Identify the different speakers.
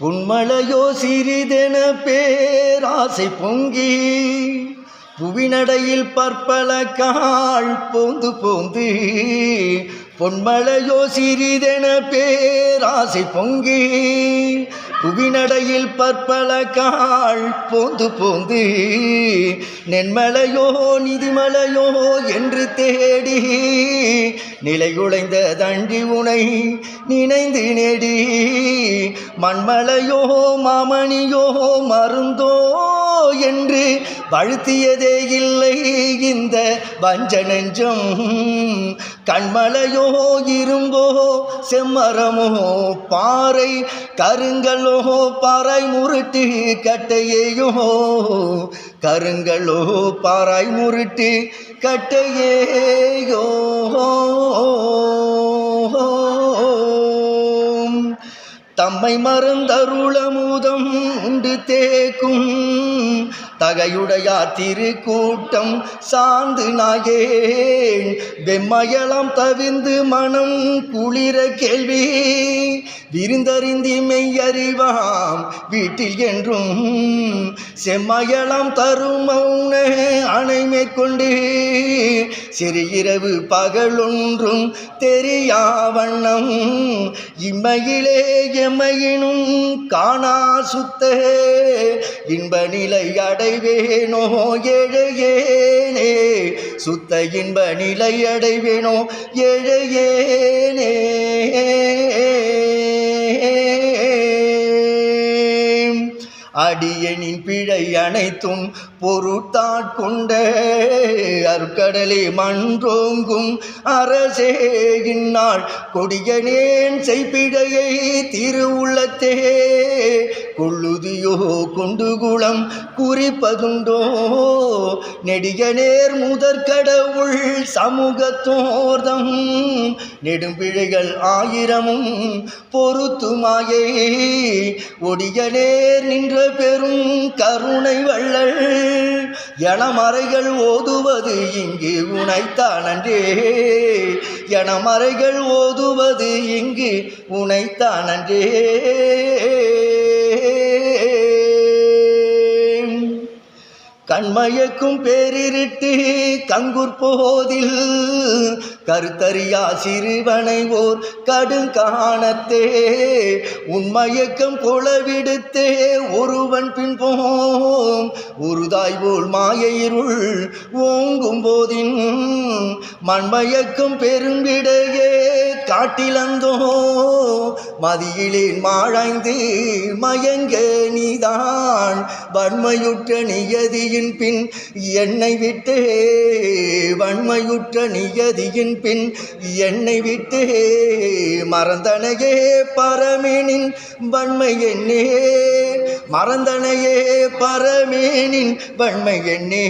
Speaker 1: உண்மலையோ சிறிதென பேராசை பொங்கி புவிநடையில் பற்பல கால் போந்து போந்து பொன்மலையோ சிறிதென பேராசை பொங்கி புவிநடையில் பற்பல கால் போந்து போந்து நென்மலையோ நிதிமலையோ என்று தேடி நிலைகுலைந்த தண்டி உனை நினைந்து நெடி மண்மலையோ மாமணியோ மருந்தோ என்று வழுத்தியதே இல்லை இந்த வஞ்ச நெஞ்சம் கண்மலையோ இரும்போ செம்மரமோ பாறை கருங்கலோ பாறை முருட்டு கட்டையேயோ. கருங்கலோ பாறை முருட்டு கட்டையேயோ. தம்மை மறந்தருளமுதம் உண்டு தேக்கும். தகையுடையார் திருக்கூட்டம் சார்ந்து நாயேன். வெம்மயலாம் தவிந்து மனம் குளிர கேள்வி. விருந்தறிந்தி மெய்யறிவாம் வீட்டில் என்றும் செம்மயலாம் தரும் மௌன அணை மேற்கொண்டு சிறு இரவு பகலொன்றும் தெரியா வண்ணம். இம்மையிலே எம்மையினும் காணா சுத்த இன்ப நிலை அடைவேனோ எழையேனே சுத்த இன்ப நிலை அடைவேனோ எழையேனே அடியனின் பிழை அனைத்தும் பொருட்டாட்கொண்ட அருக்கடலே மன்றோங்கும் அரசே இந்நாள் கொடியனேன் செய்பிழையை திருவுள்ளத்தே. கொள்ளுதியோ குண்டுகுளம் குறிப்பதுண்டோ நெடிய நேர் முதற்கடவுள் சமூகத்தோர்தம். நெடும்பிழைகள் ஆயிரமும் பொருத்துமாயை ஒடிய நேர் நின்ற பெரும் கருணை வள்ளல். எனமறைகள் ஓதுவது இங்கு உனைத்தானன்றே. எனமறைகள் ஓதுவது இங்கு உனைத்தானன்றே. கண்மயக்கும் பேரிருட்டு கங்குற் போதில் கருத்தறியா சிறுவனை ஓர் கடுங்காணத்தே உண்மயக்கம் குளவிடுத்தே ஒருவன் பின்போம் உருதாய் போல் மாயயிருள் ஓங்கும் போதின் மண்மயக்கம் பெரும்பிடையே. காட்டிலந்தோ மதியிலேன் மாழாய்ந்து மயங்க நீதான். வன்மையுற்ற நியதியின் பின் என்னை விட்டே வன்மையுற்ற நியதியின் பின் என்னை விட்டே மறந்தனையே பரமேனின் வன்மை என்னே மறந்தனையே பரமேனின் வன்மை என்னே